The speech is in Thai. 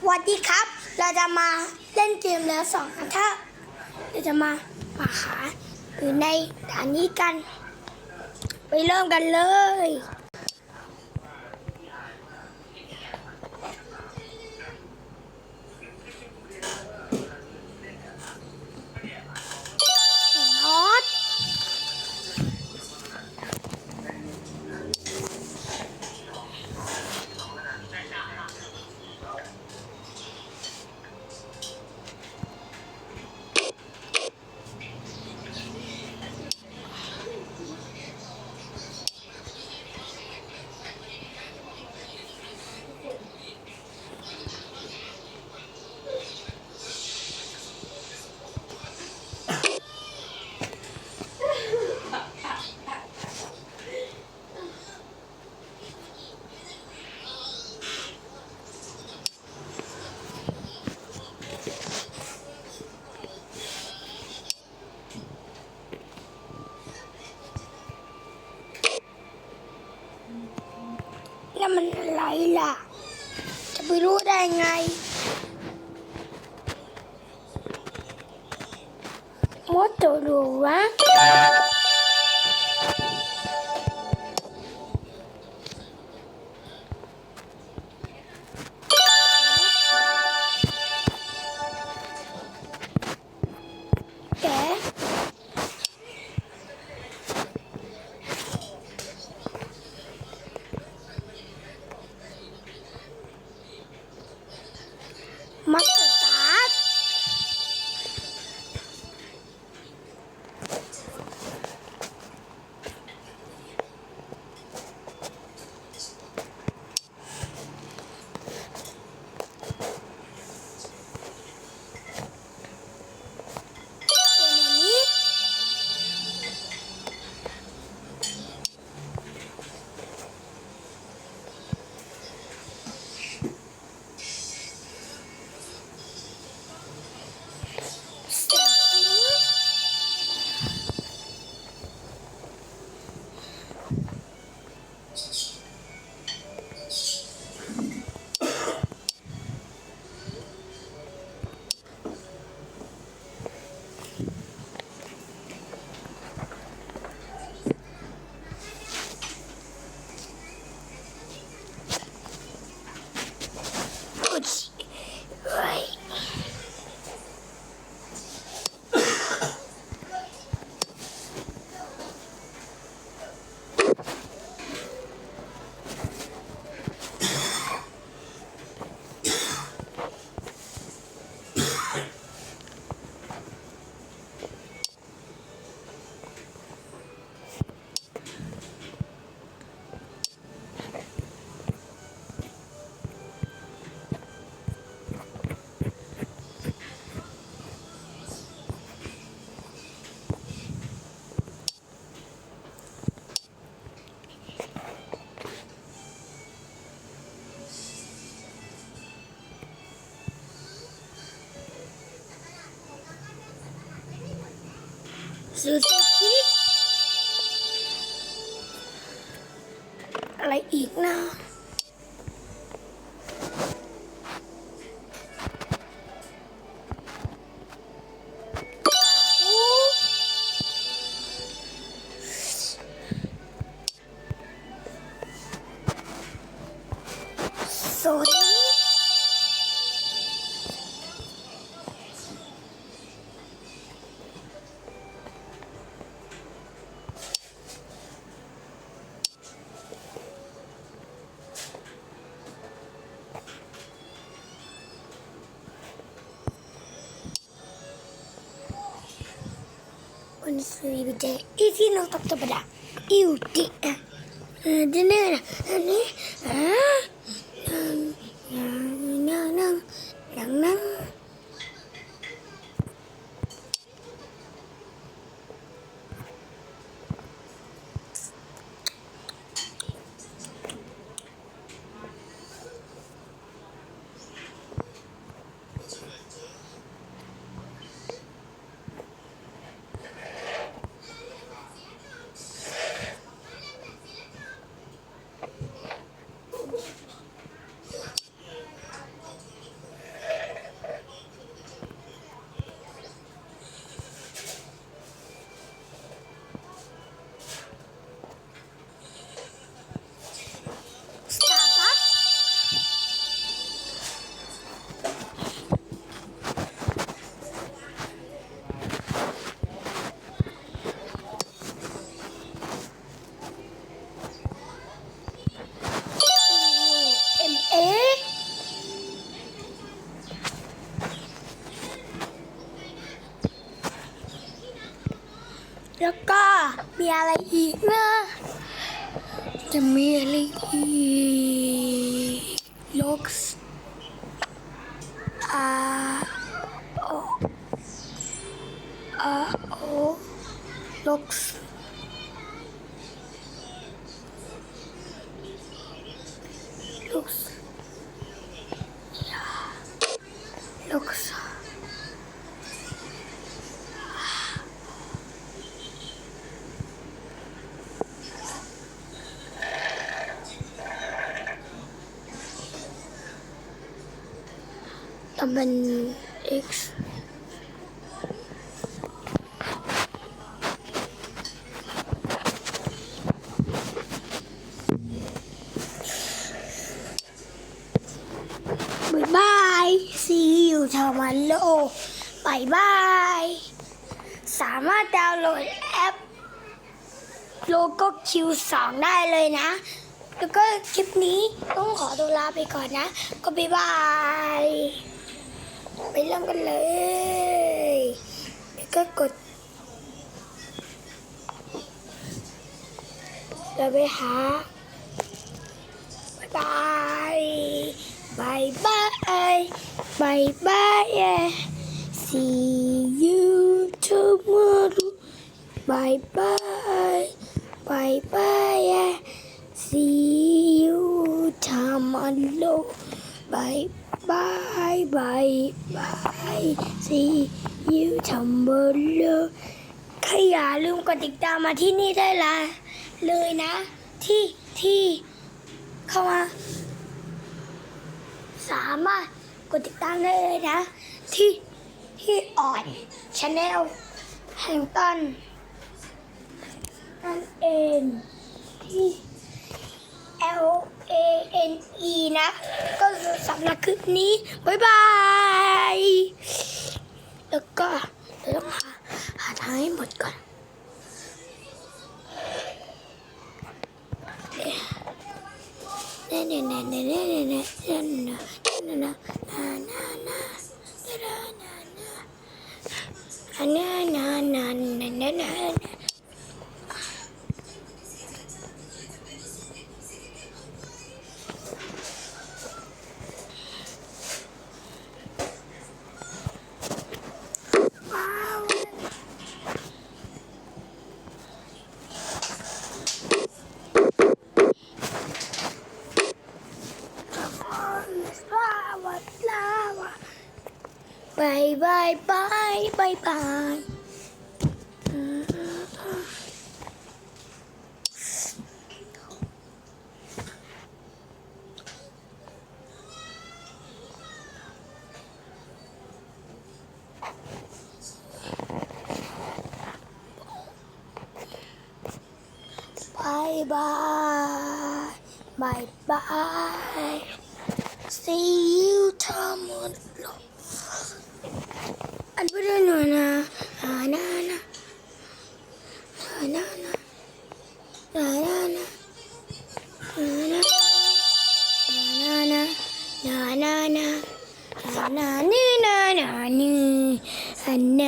สวัสดีครับ เราจะมาเล่นเกมแล้วสองอันถ้าเราจะมาป่าหาอยู่ในด่านนี้กัน ไปเริ่มกันเลย ไปรู้ได้ไงมดตัวดูวะ ซื้อซูกิอะไรอีกนะ Sweden. If you know Dr. Bada, you did. Uh, then, uh, uh, uh, แล้วก็มีอะไรอีกนะ จะมีอะไรอีกล็อกส์อาโออาโอล็อกส์ มัน x บายบาย see you tomorrow บายบาย สามารถดาวน์โหลดแอปโลโก้คิวสองได้เลยนะ แล้วก็คลิปนี้ต้องขอตัวลาไปก่อนนะ ก็บายบาย đi lăn con lấy, cái cột, rồi đi há, bye bye. Bye bye. เราไปหาบายบายบายบายบายบาย see you tomorrow. Bye bye. Bye bye. See you tomorrow. Bye Bye bye bye see you tomorrow ใครอย่าลืมกดติดตามมาที่นี่ได้ละเลยนะ ที่ที่เข้ามา สามารถกดติดตามได้เลยนะ ที่ที่อ่อนชาแนลแห่งตันนั่นเองที่ N E นะ ก็สำหรับคลิปนี้ บ๊ายบาย แล้วก็ต้องหาหาทางให้หมดก่อนเนี่นเนี่นเนี่นเนี่นเนี่นเนี่นเนี่นเนี่ยเนี่ยเนี่ยเนี่ย Bye, bye, bye. Bye bye. Bye bye. See you tomorrow. Anna